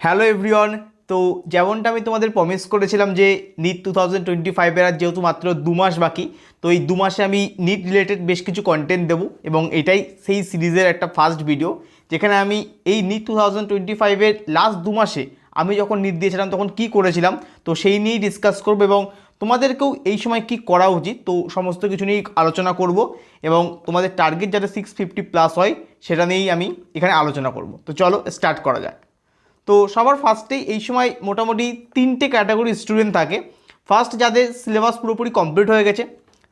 Hello everyone তো যেমনটা আমি তোমাদের প্রমিস করেছিলাম যে নিট টু থাউজেন্ড টোয়েন্টি ফাইভের আর যেহেতু মাত্র দু মাস বাকি, তো এই দু মাসে আমি নিট রিলেটেড বেশ কিছু কন্টেন্ট দেবো এবং এটাই সেই সিরিজের একটা ফার্স্ট ভিডিও যেখানে আমি এই নিট টু থাউজেন্ড টোয়েন্টি ফাইভের লাস্ট দু মাসে আমি যখন নিট দিয়েছিলাম তখন কি করেছিলাম, তো সেই নিয়েই ডিসকাস করব এবং তোমাদেরকেও এই সময় কি করা উচিত, তো সমস্ত কিছু নিয়েই আলোচনা করব এবং তোমাদের টার্গেট যাতে সিক্স ফিফটি প্লাস হয়, সেটা নিয়েই আমি এখানে আলোচনা করব। তো চলো স্টার্ট করা যাক। তো সবার ফার্স্টেই এই সময় মোটামুটি তিনটে ক্যাটাগরি স্টুডেন্ট থাকে। ফার্স্ট যাদের সিলেবাস পুরোপুরি কমপ্লিট হয়ে গেছে।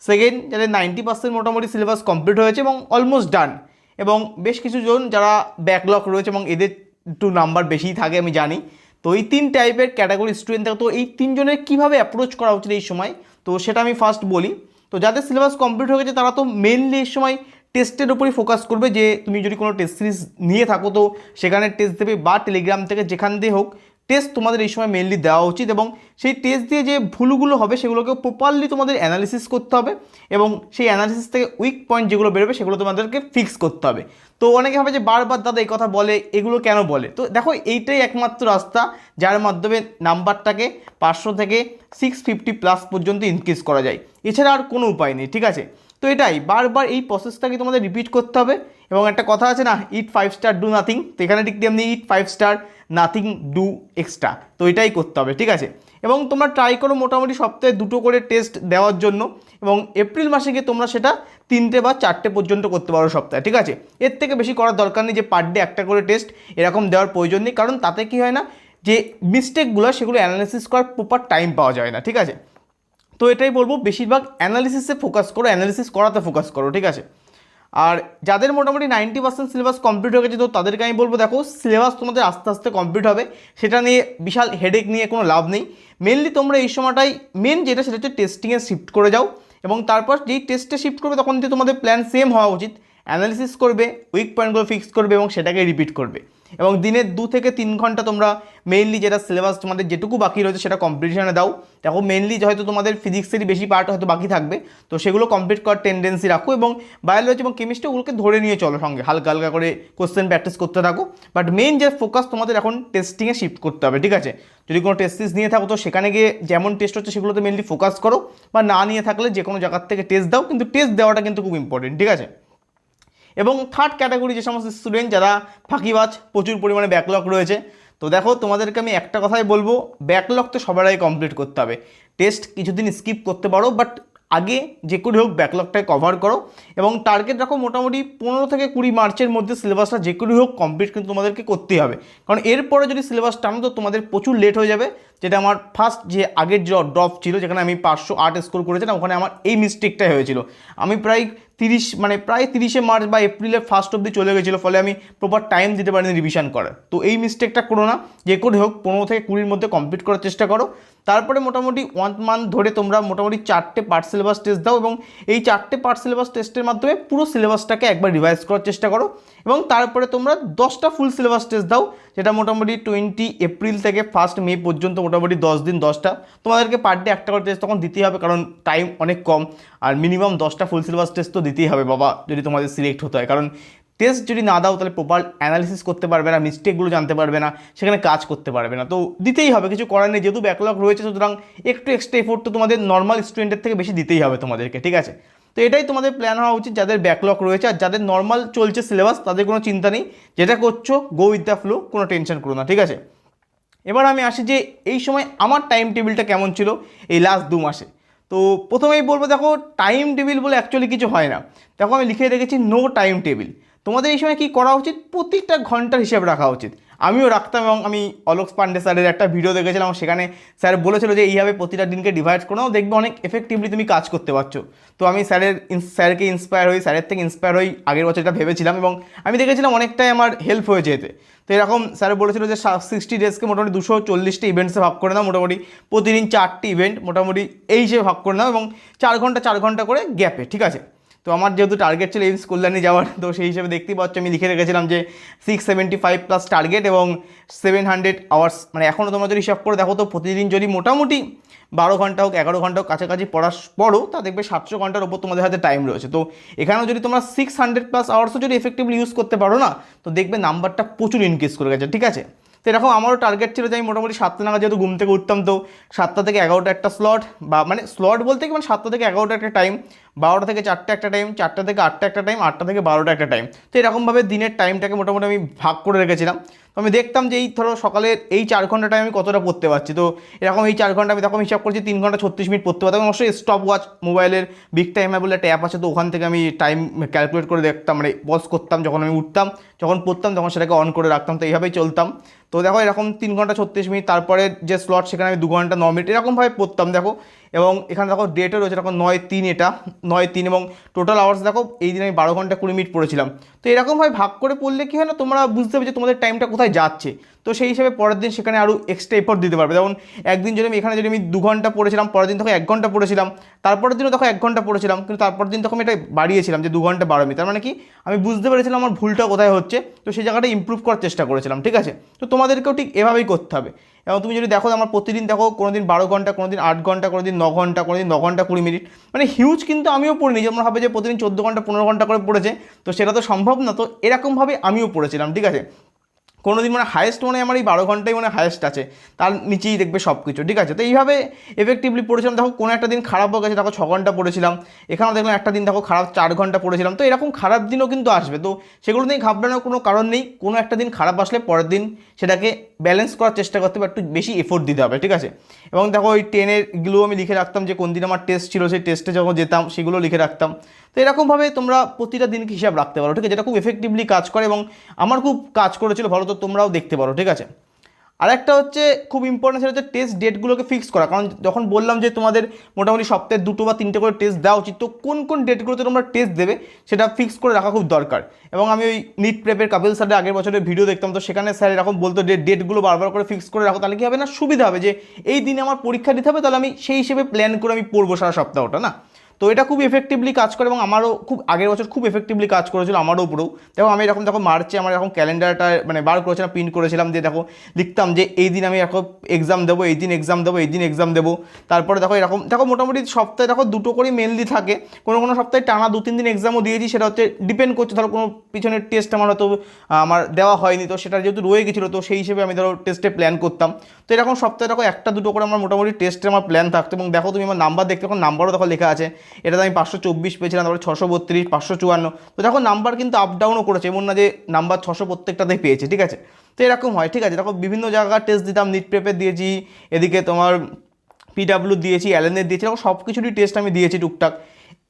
সেকেন্ড যাদের নাইনটি পার্সেন্ট মোটামুটি সিলেবাস কমপ্লিট হয়েছে এবং অলমোস্ট ডান এবং বেশ কিছু জন যারা ব্যাকলগ রয়েছে এবং এদের একটু নাম্বার বেশিই থাকে, আমি জানি। তো এই তিন টাইপের ক্যাটাগরি স্টুডেন্ট থাকে তো এই তিনজনের কীভাবে অ্যাপ্রোচ করা উচিত এই সময়? তো সেটা আমি ফার্স্ট বলি। তো যাদের সিলেবাস কমপ্লিট হয়ে গেছে, তারা তো মেনলি এই সময় টেস্টের উপরই ফোকাস করবে যে, তুমি যদি কোনো টেস্ট সিরিজ নিয়ে থাকো, তো সেখানে টেস্ট দেবে বা টেলিগ্রাম থেকে যেখান দিয়ে হোক টেস্ট তোমাদের এই সময় মেনলি দেওয়া উচিত এবং সেই টেস্ট দিয়ে যে ভুলগুলো হবে, সেগুলোকে প্রপারলি তোমাদের অ্যানালিসিস করতে হবে এবং সেই অ্যানালিসিস থেকে উইক পয়েন্ট যেগুলো বেরোবে, সেগুলো তোমাদেরকে ফিক্স করতে হবে। তো অনেকে হবে যে, বারবার দাদা এই কথা বলে, এগুলো কেন বলে? তো দেখো, এইটাই একমাত্র রাস্তা যার মাধ্যমে নাম্বারটাকে পাঁচশো থেকে সিক্স ফিফটি প্লাস পর্যন্ত ইনক্রিজ করা যায়। এছাড়া আর কোনো উপায় নেই, ঠিক আছে? তো এটাই, বারবার এই প্রসেসটাকে তোমাদের রিপিট করতে হবে। এবং একটা কথা আছে না eat five star do nothing তো এখানে ঠিক তেমনি eat five star nothing do extra তো এটাই করতে হবে, ঠিক আছে? এবং তোমরা ট্রাই করো মোটামুটি সপ্তাহে দুটো করে টেস্ট দেওয়ার জন্য। এবং এপ্রিল মাসে গিয়ে তোমরা সেটা তিনটে বা চারটে পর্যন্ত করতে পারো সপ্তাহে, ঠিক আছে? এর থেকে বেশি করার দরকার নেই যে পার ডে একটা করে টেস্ট এরকম দেওয়ার প্রয়োজন নেই। কারণ তাতে কি হয় না, যে মিস্টেকগুলো সেগুলো অ্যানালিসিস করার প্রপার টাইম পাওয়া যায় না, ঠিক আছে? তো এটাই বলব, বেশিরভাগ অ্যানালিসিসে ফোকাস করো অ্যানালিসিস করাতে ফোকাস করো, ঠিক আছে? আর যাদের মোটামুটি নাইনটি পার্সেন্ট সিলেবাস কমপ্লিট হয়ে গেছে, তো তাদেরকে আমি বলব, দেখো সিলেবাস তোমাদের আস্তে আস্তে কমপ্লিট হবে। সেটা নিয়ে বিশাল হেডেক নিয়ে কোনো লাভ নেই। মেনলি তোমরা এই সময়টাই মেন যেটা সেটা হচ্ছে টেস্টিংয়ে শিফট করে যাও। এবং তারপর যেই টেস্টে শিফট করবে, তখন তোমাদের প্ল্যান সেম হওয়া উচিত। অ্যানালিসিস করবে উইক পয়েন্টগুলো ফিক্স করবে এবং সেটাকে রিপিট করবে। এবং দিনের দু থেকে তিন ঘণ্টা তোমরা মেইনলি যেটা সিলেবাস তোমাদের যেটুকু বাকি রয়েছে সেটা কম্পিটিশানে দাও। দেখো মেইনলি হয়তো তোমাদের ফিজিক্সেরই বেশি পার্ট হয়তো বাকি থাকবে, তো সেগুলো কমপ্লিট করার টেন্ডেন্সি রাখো এবং বায়োলজি এবং কেমিস্ট্রি ওগুলোকে ধরে নিয়ে চলো সঙ্গে, হালকা হালকা করে কোশ্চেন প্র্যাকটিস করতে থাকো। বাট মেইন যে ফোকাস তোমাদের এখন টেস্টিংয়ে শিফট করতে হবে, ঠিক আছে? যদি কোনো টেস্ট সিস নিয়ে থাকো, তো সেখানে গিয়ে যেমন টেস্ট হচ্ছে সেগুলোতে মেনলি ফোকাস করো বা না নিয়ে থাকলে যে কোনো জায়গার থেকে টেস্ট দাও, কিন্তু টেস্ট দেওয়াটা কিন্তু খুব ইম্পর্টেন্ট ঠিক আছে? এবং থার্ড ক্যাটাগরি যে সমস্ত স্টুডেন্ট যারা ফাঁকিবাজ, প্রচুর পরিমাণে ব্যাকলগ রয়েছে, তো দেখো তোমাদেরকে আমি একটা কথাই বলব ব্যাকলগ তো সবারই কমপ্লিট করতে হবে। টেস্ট কিছুদিন স্কিপ করতে পারো বাট আগে যে করে হোক ব্যাকলগটাকে কভার করো এবং টার্গেট রাখো মোটামুটি পনেরো থেকে কুড়ি মার্চের মধ্যে সিলেবাসটা যে করে হোক কমপ্লিট কিন্তু তোমাদেরকে করতেই হবে। কারণ এরপরে যদি সিলেবাস টানো তো তোমাদের প্রচুর লেট হয়ে যাবে। যেটা আমার ফার্স্ট যে আগের যে ড্রপ ছিল, যেখানে আমি পাঁচশো আট স্কোর করেছিলাম, ওখানে আমার এই মিস্টেকটাই হয়েছিল। আমি প্রায় তিরিশ মানে প্রায় তিরিশে মার্চ বা এপ্রিলের ফার্স্ট অবধি চলে গেছিল, ফলে আমি প্রপার টাইম দিতে পারিনি রিভিশন করার। তো এই মিস্টেকটা করো না, যে করে হোক পনেরো থেকে কুড়ির মধ্যে কমপ্লিট করার চেষ্টা করো। তারপরে মোটামুটি ওয়ান মান্থ ধরে তোমরা মোটামুটি চারটে পার্ট সিলেবাস টেস্ট দাও এবং এই চারটে পার্ট সিলেবাস টেস্টের মাধ্যমে পুরো সিলেবাসটাকে একবার রিভাইজ করার চেষ্টা করো এবং তারপরে তোমরা দশটা ফুল সিলেবাস টেস্ট দাও, যেটা মোটামুটি টোয়েন্টি এপ্রিল থেকে ফার্স্ট মে পর্যন্ত মোটামুটি দশ দিন দশটা। তোমাদেরকে পার ডে একটা করে টেস্ট তখন দিতেই হবে কারণ টাইম অনেক কম। আর মিনিমাম দশটা ফুল সিলেবাস টেস্ট তো দিতেই হবে বাবা, যদি তোমাদের সিলেক্ট হতে হয়। কারণ টেস্ট যদি না দাও, তাহলে প্রপার অ্যানালিসিস করতে পারবে না মিস্টেকগুলো জানতে পারবে না, সেখানে কাজ করতে পারবে না। তো দিতেই হবে, কিছু করার নেই, যেহেতু ব্যাকলগ রয়েছে, সুতরাং একটু এক্সট্রা এফোর্ট তো তোমাদের নর্মাল স্টুডেন্টের থেকে বেশি দিতেই হবে তোমাদেরকে, ঠিক আছে? তো এটাই তোমাদের প্ল্যান হওয়া উচিত, যাদের ব্যাকলগ রয়েছে, আর যাদের নর্মাল চলছে সিলেবাস তাদের কোনো চিন্তা নেই, যেটা করছ গো উইথ দ্য ফ্লো কোনো টেনশন করো না, ঠিক আছে? এবার আমি আসি যে, এই সময় আমার টাইম টেবিলটা কেমন ছিল, এই লাস্ট দু মাসে? তো প্রথমেই বলব, দেখো টাইম টেবিল বলে অ্যাকচুয়ালি কিছু হয় না। দেখো, আমি লিখে রেখেছি নো টাইম টেবিল তোমাদের এই সময় কী করা উচিত? প্রত্যেকটা ঘণ্টার হিসেব রাখা উচিত। আমিও রাখতাম এবং আমি অলোক পান্ডে স্যারের একটা ভিডিও দেখেছিলাম, সেখানে স্যার বলেছিল যে, এইভাবে প্রতিটা দিনকে ডিভাইড করে, দেখবে অনেক এফেক্টিভলি তুমি কাজ করতে পারছ। তো আমি স্যারের স্যারকে ইন্সপায়ার হই, স্যারের থেকে ইন্সপায়ার হই, আগের বছর এটা ভেবেছিলাম এবং আমি দেখেছিলাম অনেকটাই আমার হেল্প হয়েছে এতে তো এরকম স্যার বলেছিল যে সিক্সটি ডেজকে মোটামুটি দুশো চল্লিশটা ইভেন্টসে ভাগ করে নাও, মোটামুটি প্রতিদিন চারটি ইভেন্ট মোটামুটি এই হিসেবে ভাগ করে নাও এবং চার ঘণ্টা চার ঘণ্টা করে গ্যাপে ঠিক আছে? তো আমার যেহেতু টার্গেট ছিল এইমস কল্যাণী যাওয়ার, তো সেই হিসেবে দেখতেই পাচ্ছ, আমি লিখে রেখেছিলাম যে six seventy five plus target এবং সেভেন হান্ড্রেড আওয়ার্স মানে এখনও তোমরা যদি হিসাব করে দেখো, তো প্রতিদিন যদি মোটামুটি বারো ঘণ্টা হোক, এগারো ঘণ্টা হোক, কাছাকাছি পড়ার পরও তা দেখবে সাতশো ঘণ্টার ওপর তোমাদের হাতে টাইম রয়েছে। তো এখানেও যদি তোমরা সিক্স হান্ড্রেড প্লাস আওয়ার্সও যদি এফেক্টিভলি ইউজ করতে পারো না, তো দেখবে নাম্বারটা প্রচুর ইনক্রিজ করে গেছে, ঠিক আছে? তো এরকম আমারও টার্গেট ছিল যে আমি মোটামুটি সাতটা নাগাদ যেহেতু ঘুম থেকে উঠতাম তো সাতটা থেকে এগারোটা একটা স্লট বা মানে স্লট বলতে কি মানে সাতটা থেকে এগারোটা একটা টাইম বারোটা থেকে চারটে একটা টাইম চারটা থেকে আটটা একটা টাইম আটটা থেকে বারোটা একটা টাইম তো এরকমভাবে দিনের টাইমটাকে মোটামুটি আমি ভাগ করে রেখেছিলাম। আমি দেখতাম যে এই ধরো সকালে এই চার ঘণ্টা টাইম আমি কতটা পড়তে পারছি। তো এরকম এই চার ঘণ্টা আমি তখন হিসাব করছি তিন ঘণ্টা ছত্রিশ মিনিট পড়তে পারতাম। অবশ্যই স্টপ ওয়াচ মোবাইলের বিগ টাইম বলে একটা অ্যাপ আছে, তো ওখান থেকে আমি টাইম ক্যালকুলেট করে দেখতাম মানে পজ করতাম যখন আমি উঠতাম, যখন পড়তাম তখন সেটাকে অন করে রাখতাম। তো এইভাবেই চলতাম। তো দেখো এরকম তিন ঘণ্টা ছত্রিশ মিনিট, তারপরে যে স্লট সেখানে আমি দু ঘণ্টা ন মিনিট, এরকমভাবে পড়তাম। দেখো এবং এখানে দেখো ডেটও রয়েছে, দেখো নয় তিন এটা, নয় তিন এবং টোটাল আওয়ার্স দেখো, এই দিন আমি বারো ঘণ্টা কুড়ি মিনিট পড়েছিলাম। তো এরকমভাবে ভাগ করে পড়লে কি হয় না, তোমরা বুঝতে পারবে যে তোমাদের টাইমটা কোথায় যাচ্ছে। তো সেই হিসেবে পরের দিন সেখানে আরও এক্সট্রা এফোর্ট দিতে পারবে। যেমন একদিন যদি আমি এখানে যদি আমি দু ঘণ্টা পড়েছিলাম, পরের দিন তখন এক ঘণ্টা পড়েছিলাম, তারপরের দিনও তখন এক ঘণ্টা পড়েছিলাম, কিন্তু তারপরের দিন তখন আমি এটা বাড়িয়েছিলাম যে দু ঘণ্টা বারো মিনিট তার মানে কি? আমি বুঝতে পেরেছিলাম আমার ভুলটা কোথায় হচ্ছে, তো সেই জায়গাটা ইম্প্রুভ করার চেষ্টা করেছিলাম, ঠিক আছে? তো তোমাদেরকেও ঠিক এভাবেই করতে হবে। এবং তুমি যদি দেখো আমার প্রতিদিন দেখো কোনো দিন বারো ঘণ্টা কোনো দিন আট ঘণ্টা কোনো দিন ন ঘণ্টা কোনো দিন ন ঘণ্টা কুড়ি মিনিট মানে হিউজ কিন্তু আমিও পড়িনি। যেমন হবে যে প্রতিদিন চোদ্দ ঘণ্টা, পনেরো ঘণ্টা করে পড়েছে, তো সেটা তো সম্ভব না। তো এরকমভাবে আমিও পড়েছিলাম, ঠিক আছে? কোনো দিন মানে হায়েস্ট মানে আমার এই বারো ঘন্টাই মানে হায়েস্ট আছে। তার নিচেই দেখবে সব কিছু ঠিক আছে? তো এইভাবে এফেক্টিভলি পড়েছিলাম। দেখো, কোনো একটা দিন খারাপ হয়ে গেছে, দেখো, ছ ঘণ্টা পড়েছিলাম। এখানেও দেখলাম একটা দিন দেখো খারাপ, চার ঘণ্টা পড়েছিলাম। তো এরকম খারাপ দিনও কিন্তু আসবে। তো সেগুলো নিয়ে ঘাবড়ানোর কোনো কারণ নেই। কোনো একটা দিন খারাপ আসলে পরের দিন সেটাকে ব্যালেন্স করার চেষ্টা করতে হবে, একটু বেশি এফোর্ট দিতে হবে, ঠিক আছে? এবং দেখো ওই টেনেরগুলো আমি লিখে রাখতাম যে কোন দিন আমার টেস্ট ছিল, সেই টেস্টে যখন যেতাম সেগুলো লিখে রাখতাম। তো এরকমভাবে তোমরা প্রতিটা দিনকে হিসাব রাখতে পারো, ঠিক আছে? যেটা খুব এফেক্টিভলি কাজ করে এবং আমার খুব কাজ করেছিল, ভালো তো তোমরাও দেখতে পারো, ঠিক আছে? আর একটা হচ্ছে খুব ইম্পর্টেন্ট সেটা হচ্ছে টেস্ট ডেটগুলোকে ফিক্স করা। কারণ যখন বললাম যে তোমাদের মোটামুটি সপ্তাহে দুটো বা তিনটে করে টেস্ট দেওয়া উচিত, তো কোন কোন ডেটগুলোতে তোমরা টেস্ট দেবে সেটা ফিক্স করে রাখা খুব দরকার। এবং আমি ওই নিট প্রেপের কাপিল স্যারের আগের বছরের ভিডিও দেখতাম, তো সেখানে স্যার এরকম বলতো যে ডেটগুলো বারবার করে ফিক্স করে রাখো, তাহলে কি হবে না? সুবিধা হবে যে এই দিনে আমার পরীক্ষা দিতে হবে, তাহলে আমি সেই হিসেবে প্ল্যান করে আমি পড়ব সারা সপ্তাহটা, না? তো এটা খুব এফেক্টিভলি কাজ করে এবং আমারও খুব, আগের বছর খুব এফেক্টিভলি কাজ করেছিল আমারও উপরেও দেখো, আমি এরকম দেখো মার্চে আমার এরকম ক্যালেন্ডারটা মানে বার করেছিলাম প্রিন্ট করেছিলাম যে দেখো, লিখতাম যে এই দিন আমি এখন এক্সাম দেবো, এই দিন এক্সাম দেবো, এই দিন এক্সাম দেবো। তারপরে দেখো এরকম, দেখো মোটামুটি সপ্তাহে দেখো দুটো করে মেনলি থাকে। কোনো কোনো সপ্তাহে টানা দু তিন দিন এক্সামও দিয়েছি, সেটা হচ্ছে ডিপেন্ড করছে। ধরো কোনো পিছনের টেস্ট আমার হয়তো আমার দেওয়া হয়নি, তো সেটা যেহেতু রয়ে গেছিল, তো সেই হিসেবে আমি ধরো টেস্টে প্ল্যান করতাম। তো এরকম সপ্তাহে দেখো একটা দুটো করে আমার মোটামুটি টেস্টে আমার প্ল্যান থাকতো এবং দেখো তুমি আমার নাম্বার দেখতে এখন নাম্বারও দেখো লেখা আছে। এটাতে আমি পাঁচশো চব্বিশ পেয়েছিলাম, তারপরে ছশো বত্রিশ, পাঁচশো চুয়ান্ন। তো দেখো নাম্বার কিন্তু আপ ডাউনও করেছে, এমন না যে নাম্বার ছশো প্রত্যেকটাতেই পেয়েছে, ঠিক আছে? তো এরকম হয়, ঠিক আছে? দেখো বিভিন্ন জায়গার টেস্ট দিতাম নিট পেপে দিয়েছি, এদিকে তোমার পিডাব্লিউ দিয়েছি অ্যালেনের দিয়েছি এরকম সব কিছুরই টেস্ট আমি দিয়েছি টুকটাক।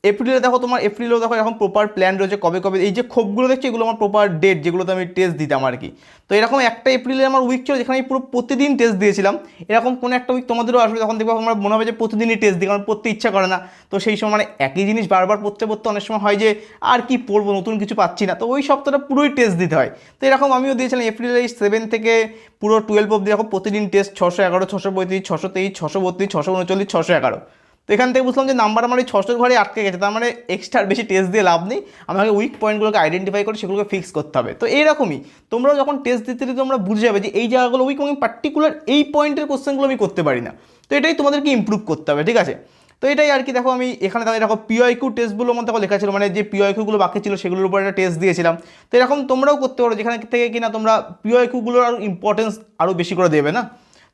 এপ্রিলে দেখো তোমার এপ্রিলেও দেখো এখন প্রপার প্ল্যান রয়েছে কবে কবে, এই যে ক্ষোভগুলো দেখছি এগুলো আমার প্রপার ডেট যেগুলোতে আমি টেস্ট দিতাম আর কি। তো এরকম একটা এপ্রিলে আমার উইক ছিল যেখানে আমি পুরো প্রতিদিন টেস্ট দিয়েছিলাম। এরকম কোনো একটা উইক তোমাদেরও আসবে, তখন দেখব আমার মনে হবে যে প্রতিদিনই টেস্ট দিই, কারণ পড়তে ইচ্ছা করে না। তো সেই সময় মানে একই জিনিস বারবার পড়তে পড়তে অনেক সময় হয় যে আর কি পড়ব, নতুন কিছু পাচ্ছি না। তো ওই সপ্তাহটা পুরোই টেস্ট দিতে হয়। তো এরকম আমিও দিয়েছিলাম এপ্রিলের এই সেভেন থেকে পুরো টুয়েলভ অব্দি দেখো প্রতিদিন টেস্ট ছশো এগারো, ছশো পঁয়ত্রিশ, ছশো তেইশ, ছশো বত্রিশ, ছশো উনচল্লিশ, ছশো এগারো। তো এখান থেকে বুঝলাম যে নাম্বার আমার ওই ছশোর ঘরে আটকে গেছে, তার মানে এক্সট্রা বেশি টেস্ট দিয়ে লাভ নেই। আমাকে উইক পয়েন্টগুলোকে আইডেন্টিফাই করে সেগুলোকে ফিক্স করতে হবে। তো এইরকমই, তোমরাও যখন টেস্ট দিতে দিতে তোমরা বুঝে যাবে যে এই জায়গাগুলো উইক এবং পার্টিকুলার এই পয়েন্টের কোশ্চেনগুলো আমি করতে পারি না। তো এটাই তোমাদেরকে ইম্প্রুভ করতে হবে, ঠিক আছে? তো এটাই আর কি, দেখো আমি এখানে দেখো দেখো পিওয়াইকিউ টেস্টগুলো আমার দেখো লেখা ছিল মানে যে পিওয়াইকিউগুলো বাকি ছিল সেগুলোর উপর একটা টেস্ট দিয়েছিলাম। তো এরকম তোমরাও করতে পারো, যেখানে থেকে কিনা তোমরা পিওয়াইকিউগুলোর আরও ইম্পর্টেন্স আরও বেশি করে দেবে না?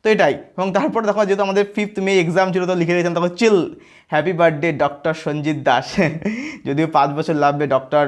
তো এটাই। এবং তারপর দেখো, যেহেতু আমাদের ফিফথ মে এক্সাম ছিল, তো লিখে দিয়েছিলাম তখন chill happy birthday doctor Sanjit Das যদিও পাঁচ বছর লাগবে ডক্টর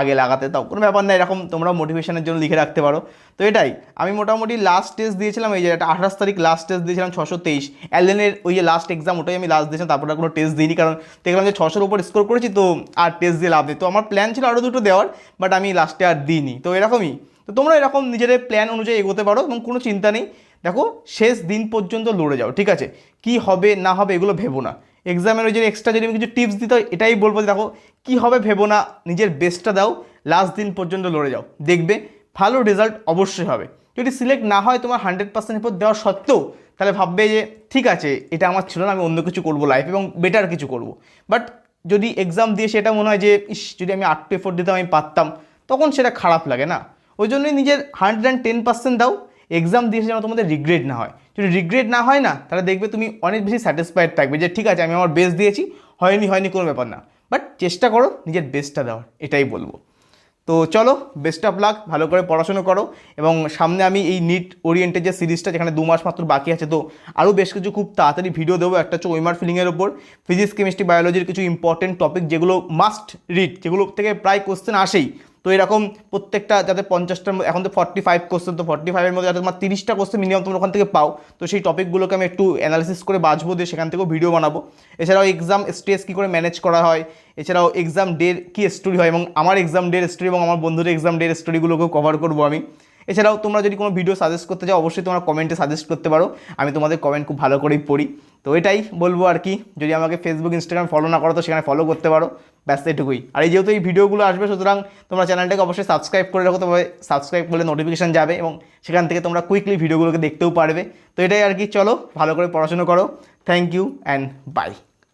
আগে লাগাতে, তাও কোনো ব্যাপার না, এরকম তোমরা মোটিভেশনের জন্য লিখে রাখতে পারো। তো এটাই, আমি মোটামুটি লাস্ট টেস্ট দিয়েছিলাম, এই যে একটা আঠাশ তারিখ লাস্ট টেস্ট দিয়েছিলাম, ছশো তেইশ। অ্যালেনের ওই যে লাস্ট এক্সাম ওটাই আমি লাস্ট দিয়েছিলাম, তারপরে কোনো টেস্ট দিইনি, কারণ দেখলাম যে ছশোর উপর স্কোর করেছি, তো আর টেস্ট দিয়ে লাভ নেই। তো আমার প্ল্যান ছিল আরও দুটো দেওয়ার বাট আমি লাস্টে আর দিইনি। তো এরকমই। তো তোমরা এরকম নিজেদের প্ল্যান অনুযায়ী এগোতে পারো, এবং কোনো চিন্তা নেই। দেখো, শেষ দিন পর্যন্ত লড়ে যাও, ঠিক আছে? কি হবে, না হবে, এগুলো ভেবো না। এক্সামের ওই যে এক্সট্রা যদি আমি কিছু টিপস দিতে হয়, এটাই বলব দেখো, কী হবে ভেবো না, নিজের বেস্টটা দাও লাস্ট দিন পর্যন্ত লড়ে যাও। দেখবে, ভালো রেজাল্ট অবশ্যই হবে। যদি সিলেক্ট না হয় তোমার হান্ড্রেড পার্সেন্ট এরপর দেওয়া সত্ত্বেও, তাহলে ভাববে যে, ঠিক আছে, এটা আমার ছিল না, আমি অন্য কিছু করব লাইফ এবং বেটার কিছু করব। বাট যদি এক্সাম দিয়ে সেটা মনে হয় যে, ইস, যদি আমি আট এফোর্ট দিতাম, আমি পারতাম, তখন সেটা খারাপ লাগে না। ওই জন্যই নিজের হান্ড্রেড অ্যান্ড টেন পার্সেন্ট দাও এক্সাম দিয়েছে যেন তোমাদের রিগ্রেট না হয়। যদি রিগ্রেট না হয় না, তাহলে দেখবে তুমি অনেক বেশি স্যাটিসফাইড থাকবে যে, ঠিক আছে, আমি আমার বেস্ট দিয়েছি, হয়নি হয়নি, কোনো ব্যাপার না। বাট চেষ্টা করো নিজের বেস্টটা দেওয়ার, এটাই বলব। তো চলো বেস্ট অফ লাক ভালো করে পড়াশোনা করো এবং সামনে আমি এই নিট ওরিয়েন্টেড যে সিরিজটা, যেখানে দু মাস মাত্র বাকি আছে, তো আরও বেশ কিছু খুব তাড়াতাড়ি ভিডিও দেবো একটা হচ্ছে ওইমার ফিলিংয়ের ওপর ফিজিক্স কেমিস্ট্রি বায়োলজির কিছু ইম্পর্টেন্ট টপিক যেগুলো মাস্ট রিড যেগুলো থেকে প্রায় কোশ্চেন আসেই। তো এরকম প্রত্যেকটা যাতে পঞ্চাশটার এখন তো ফর্টি ফাইভ কোশ্চেন তো ফর্টি ফাইভের মধ্যে যাতে তোমার তিরিশটা কোশ্চেন মিনিমাম তোমার ওখান থেকে পাও। তো সেই টপিকগুলোকে আমি একটু অ্যানালিসিস করে বাঁচবো, দিয়ে সেখান থেকেও ভিডিও বানাবো। এছাড়াও এক্সাম স্ট্রেস কী করে ম্যানেজ করা হয়, এছাড়াও এক্সাম ডের কী স্টোরি হয়, এবং আমার এক্সাম ডের স্টোরি এবং আমার বন্ধুদের এক্সাম ডের স্টোরিগুলোকেও কভার করব আমি। এছাড়াও তোমরা যদি কোনো ভিডিও সাজেস্ট করতে চাও, অবশ্যই তোমরা কমেন্টে সাজেস্ট করতে পারো। আমি তোমাদের কমেন্ট খুব ভালো করেই পড়ি। তো এটাই বলব আর কি। যদি আমাকে ফেসবুক ইনস্টাগ্রাম ফলো না করো, তো সেখানে ফলো করতে পারো। ব্যাস, এটুকুই। আর এই যেহেতু এই ভিডিওগুলো আসবে, সুতরাং তোমরা চ্যানেলটাকে অবশ্যই সাবস্ক্রাইব করে রাখো, তবে সাবস্ক্রাইব করলে নোটিফিকেশান যাবে এবং সেখান থেকে তোমরা কুইকলি ভিডিওগুলোকে দেখতেও পারবে। তো এটাই আর কি। চলো, ভালো করে পড়াশোনা করো। Thank you and by